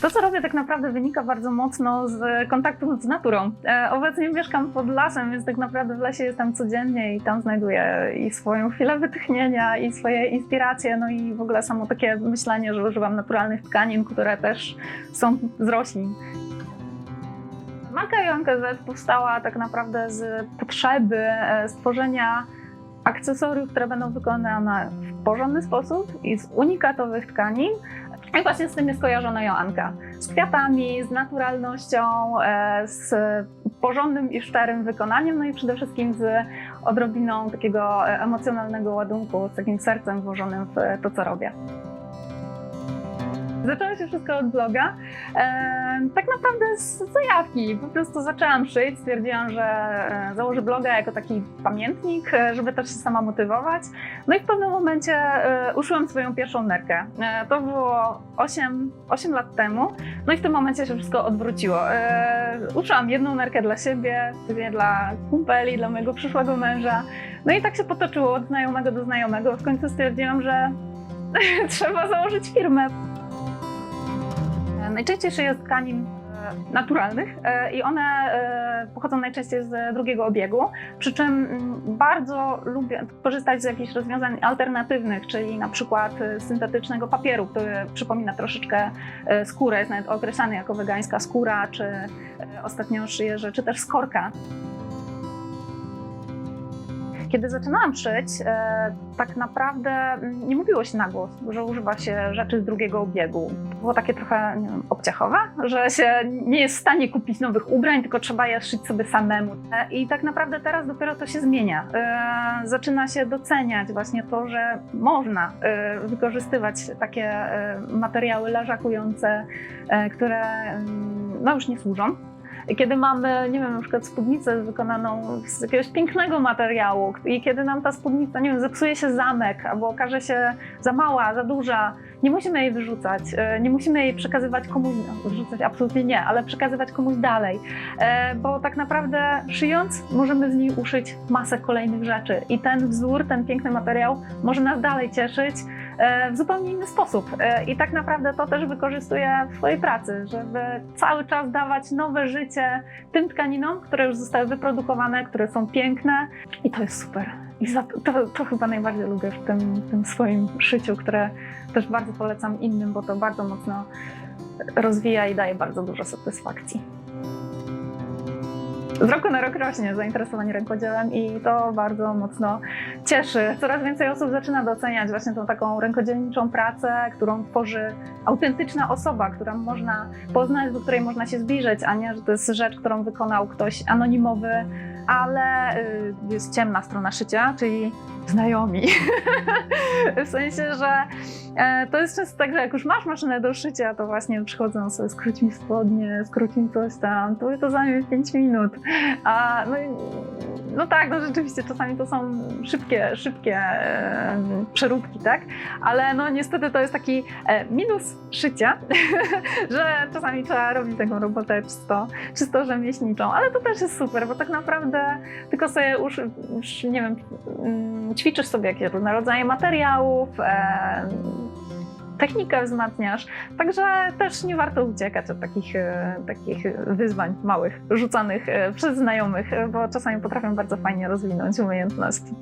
To, co robię, tak naprawdę wynika bardzo mocno z kontaktu z naturą. E, obecnie mieszkam pod lasem, więc tak naprawdę w lesie jestem codziennie i tam znajduję i swoją chwilę wytchnienia, i swoje inspiracje, no i w ogóle samo takie myślenie, że używam naturalnych tkanin, które też są z roślin. Marka JNKZ powstała tak naprawdę z potrzeby e, stworzenia akcesoriów, które będą wykonane w porządny sposób i z unikatowych tkanin. I właśnie z tym jest kojarzona Joanka. Z kwiatami, z naturalnością, e, z porządnym i szczerym wykonaniem, no i przede wszystkim z odrobiną takiego e, emocjonalnego ładunku, z takim sercem włożonym w to, co robię. Zaczęło się wszystko od bloga. Tak naprawdę z zajawki. Po prostu zaczęłam szyć, stwierdziłam, że e, założę bloga jako taki pamiętnik, e, żeby też się sama motywować. No i w pewnym momencie e, uszyłam swoją pierwszą nerkę. To było 8, 8 lat temu. No i w tym momencie się wszystko odwróciło. Uszyłam jedną nerkę dla siebie, drugie dla kumpeli, dla mojego przyszłego męża. No i tak się potoczyło od znajomego do znajomego. W końcu stwierdziłam, że trzeba założyć firmę. Najczęściej szyję z tkanin e, naturalnych e, i one e, pochodzą najczęściej z drugiego obiegu, przy czym mm, bardzo lubię korzystać z jakichś rozwiązań alternatywnych, czyli na przykład syntetycznego papieru, który przypomina troszeczkę skórę, jest nawet określany jako wegańska skóra, czy ostatnio szyję rzeczy też z korka. Kiedy zaczynałam szyć, e, tak naprawdę nie mówiło się na głos, że używa się rzeczy z drugiego obiegu. Było takie trochę nie wiem, obciachowe, że się nie jest w stanie kupić nowych ubrań, tylko trzeba je szyć sobie samemu. I tak naprawdę teraz dopiero to się zmienia. E, Zaczyna się doceniać właśnie to, że można e, wykorzystywać takie materiały leżakujące, które mm, no, już nie służą. Kiedy mamy, nie wiem, na przykład spódnicę wykonaną z jakiegoś pięknego materiału i kiedy nam ta spódnica, nie wiem, zepsuje się zamek albo okaże się za mała, za duża, nie musimy jej wyrzucać, e, nie musimy jej przekazywać komuś, no, wyrzucać absolutnie nie, ale przekazywać komuś dalej, E, bo tak naprawdę szyjąc możemy z niej uszyć masę kolejnych rzeczy i ten wzór, ten piękny materiał może nas dalej cieszyć w zupełnie inny sposób E, i tak naprawdę to też wykorzystuję w swojej pracy, żeby cały czas dawać nowe życie tym tkaninom, które już zostały wyprodukowane, które są piękne i to jest super. I to, to chyba najbardziej lubię w tym, tym swoim szyciu, które też bardzo polecam innym, bo to bardzo mocno rozwija i daje bardzo dużo satysfakcji. Z roku na rok rośnie zainteresowanie rękodziełem i to bardzo mocno cieszy. Coraz więcej osób zaczyna doceniać właśnie tą taką rękodzielniczą pracę, którą tworzy autentyczna osoba, którą można poznać, do której można się zbliżyć, a nie, że to jest rzecz, którą wykonał ktoś anonimowy, ale y, jest ciemna strona szycia, czyli znajomi. w sensie, że e, to jest często tak, że jak już masz maszynę do szycia, to właśnie przychodzą sobie, skróć mi spodnie, skróć mi coś tam, to to zajmie 5 minut. A, no, no tak, no rzeczywiście czasami to są szybkie, szybkie przeróbki, tak? Ale no niestety to jest taki e, minus szycia, że czasami trzeba robić taką robotę czysto, czysto rzemieślniczą, ale to też jest super, bo tak naprawdę tylko sobie już, już nie wiem, mm, ćwiczysz sobie jakieś różne rodzaje materiałów, technikę wzmacniasz, także też nie warto uciekać od takich, e, takich wyzwań małych, rzucanych e, przez znajomych, e, bo czasami potrafią bardzo fajnie rozwinąć umiejętności.